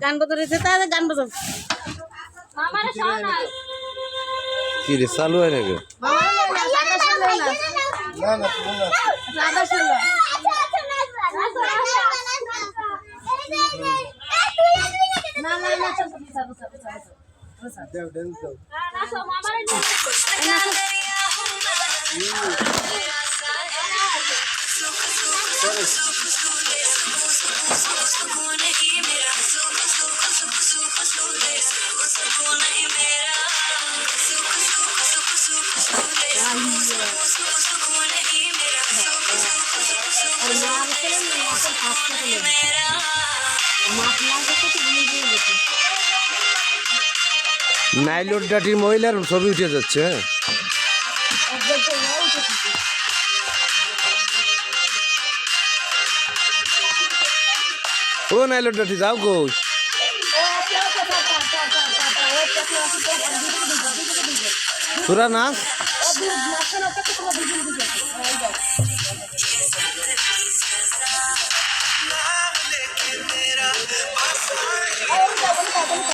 গান বাজাতে তাহলে গান বাজাও কি রে চালু হয় নাকি না না না নাইলোর ডাটির মহিলার ছবি উঠে যাচ্ছে হ্যাঁ। ও নাইলোর ডাটি যাও কই তোরা নাচ